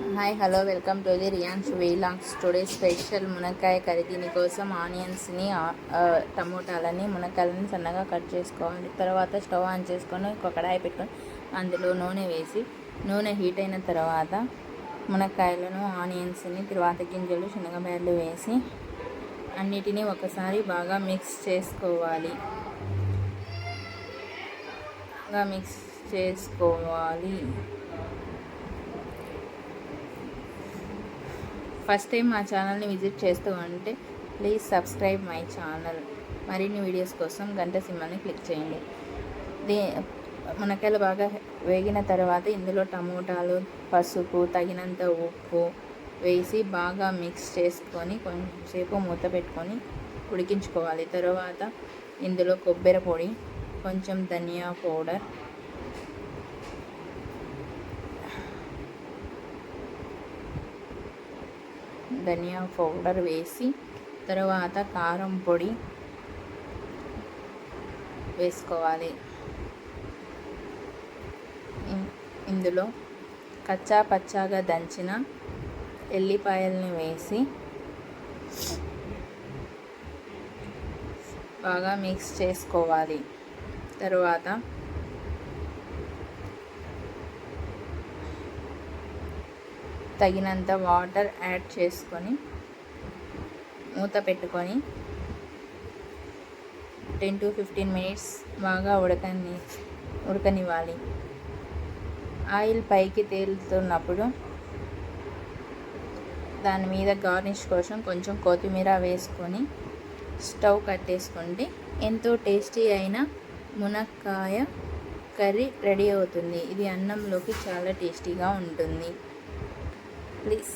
Hi hello welcome to the Riyan's vlogs. Today special మునక్కాయ curry దీనికోసం ఆనియన్స్ని టమోటాలని మునక్కాయలని సన్నగా కట్ చేసుకోవాలి. తర్వాత స్టవ్ ఆన్ చేసుకొని ఒక కడాయి పెట్టుకొని అందులో నూనె వేసి నూనె హీట్ అయిన తర్వాత మునక్కాయలను ఆనియన్స్ని తర్వాత గింజలు శనగబేర్లు వేసి అన్నిటినీ ఒకసారి బాగా మిక్స్ చేసుకోవాలి. బాగా మిక్స్ చేసుకోవాలి. ఫస్ట్ టైం మా ఛానల్ని విజిట్ చేస్తూ ఉంటే ప్లీజ్ సబ్స్క్రైబ్ మై ఛానల్. మరిన్ని వీడియోస్ కోసం గంట సింబల్ని క్లిక్ చేయండి. దే మునక్కాయలు బాగా వేగిన తర్వాత ఇందులో టమోటాలు పసుపు తగినంత ఉప్పు వేసి బాగా మిక్స్ చేసుకొని కొంచెంసేపు మూత పెట్టుకొని ఉడికించుకోవాలి. తర్వాత ఇందులో కొబ్బరి పొడి కొంచెం ధనియా పౌడర్ ధనియా పౌడర్ వేసి తర్వాత కారం పొడి వేసుకోవాలి. ఇందులో కచ్చా పచ్చాగా దంచిన ఎల్లిపాయల్ని వేసి బాగా మిక్స్ చేసుకోవాలి. తరువాత తగినంత వాటర్ యాడ్ చేసుకొని మూత పెట్టుకొని టెన్ టు ఫిఫ్టీన్ మినిట్స్ బాగా ఉడకని ఉడకనివ్వాలి. ఆయిల్ పైకి తేలుతున్నప్పుడు దాని మీద గార్నిష్ కోసం కొంచెం కొత్తిమీర వేసుకొని స్టవ్ కట్టేసుకుంటే ఎంతో టేస్టీ అయిన మునక్కాయ కర్రీ రెడీ అవుతుంది. ఇది అన్నంలోకి చాలా టేస్టీగా ఉంటుంది. ప్లీజ్